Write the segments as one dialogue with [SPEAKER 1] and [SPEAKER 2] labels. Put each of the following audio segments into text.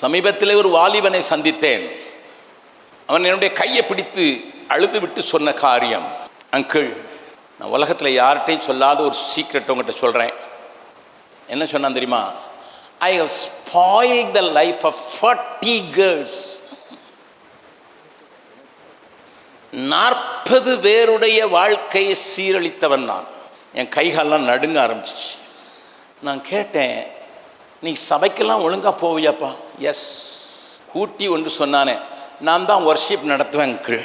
[SPEAKER 1] சமீபத்தில் ஒரு வாலிபனை சந்தித்தேன். அவன் என்னுடைய கையை பிடித்து அழுது விட்டு சொன்ன காரியம் அங்கிள் நான் உலகத்தில் யார்கிட்டையும் சொல்லாத ஒரு சீக்ரெட் உங்கள்கிட்ட சொல்கிறேன் என்ன சொன்னான் தெரியுமா? I have spoil the life of forty girls நாற்பது பேருடைய வாழ்க்கையை சீரழித்தவன் நான். என் கைகாலெலாம் நடுங்க ஆரம்பிச்சிச்சு. நான் கேட்டேன் நீ சபைக்கெல்லாம் ஒழுங்காக போவியாப்பா? எஸ் கூட்டி ஒன்று சொன்னானே நான் தான் ஒர்ஷிப் நடத்துவேன் அங்கிள்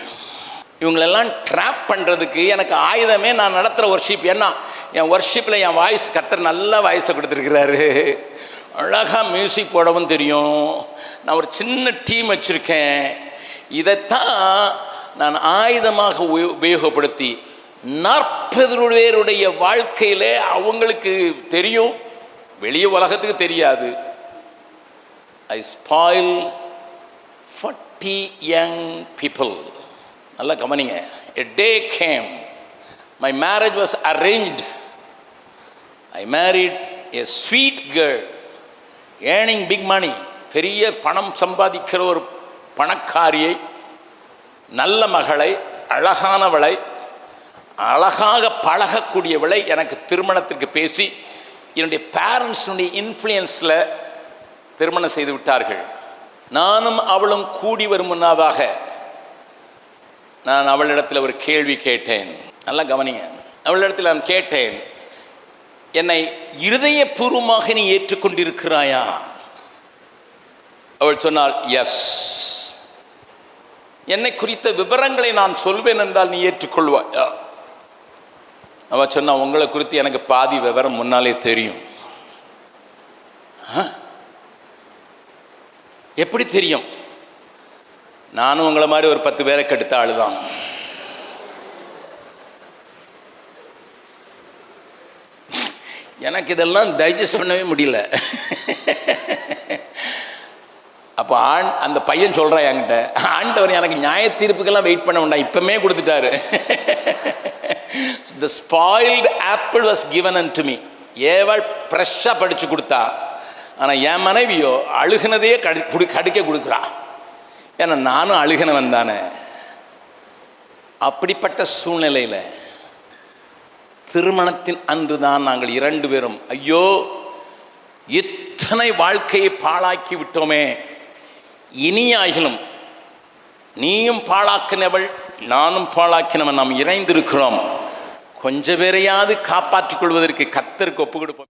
[SPEAKER 1] இவங்களெல்லாம் ட்ராப் பண்ணுறதுக்கு எனக்கு ஆயுதமே நான் நடத்துகிற ஒர்ஷிப் ஏன்னா என் ஒர்ஷிப்பில் என் வாய்ஸ் கத்தர் நல்ல வாய்ஸை கொடுத்துருக்கிறாரு. அழகாக மியூசிக் போடவும் தெரியும். நான் ஒரு சின்ன டீம் வச்சுருக்கேன். இதைத்தான் நான் ஆயுதமாக உபயோகப்படுத்தி நாற்பது பேருடைய வாழ்க்கையில் அவங்களுக்கு தெரியும். வெளியே உலகத்துக்கு தெரியாது. I spoil forty young people நல்லா கவனிங்க. A day came my marriage was arrange I married a sweet girl earning big money பெரிய பணம் சம்பாதிக்கிற ஒரு பணக்காரியை நல்ல மகளை அழகானவளை அழகாக பழகக்கூடியவளை எனக்கு திருமணத்திற்கு பேசி என்னுடைய பேரண்ட்ஸினுடைய இன்ஃப்ளூயன்ஸில் திருமணம் செய்து விட்டார்கள். நானும் அவளும் கூடி வரும் நான் அவளிடத்தில் ஒரு கேள்வி கேட்டேன். நல்லா கவனிங்க. அவளிடத்தில் நான் கேட்டேன் என்னை இருதயபூர்வமாக நீ ஏற்றுக்கொண்டிருக்கிறாயா? அவள் சொன்னாள் எஸ் என்னை குறித்த விவரங்களை நான் சொல்வேன் என்றால் நீ ஏற்றுக்கொள்வாயா? அவ சொன்னா உங்களை குறித்து எனக்கு பாதி விவரம் முன்னாலே தெரியும். எப்படி தெரியும்? நானும் உங்களை மாதிரி ஒரு பத்து பேரை கெடுத்த ஆளுதான். எனக்கு இதெல்லாம் டைஜஸ்ட் பண்ணவே முடியல. அப்போ ஆண் அந்த பையன் சொல்கிறா என்கிட்ட ஆண்டவர் எனக்கு நியாய தீர்ப்புக்கெல்லாம் வெயிட் பண்ண வேண்டாம் இப்போமே கொடுத்துட்டாரு. The spoiled apple was given unto me ஏவாள் ஃப்ரெஷ்ஷாக படித்து கொடுத்தா ஆனால் என் மனைவியோ அழுகுனதையே கடி குடி கடிக்க கொடுக்குறா. ஏன்னா நானும் அழுகினவன் தானே. அப்படிப்பட்ட சூழ்நிலையில் திருமணத்தின் அன்று தான் நாங்கள் இரண்டு பேரும் ஐயோ இத்தனை வாழ்க்கையை பாழாக்கி விட்டோமே. இனியாகிலும் நீயும் பாழாக்கினவள் நானும் பாழாக்கினவன் நாம் இணைந்திருக்கிறோம். கொஞ்ச பேரையாவது காப்பாற்றிக் கொள்வதற்கு கத்தருக்கு ஒப்பு கொடுப்போம்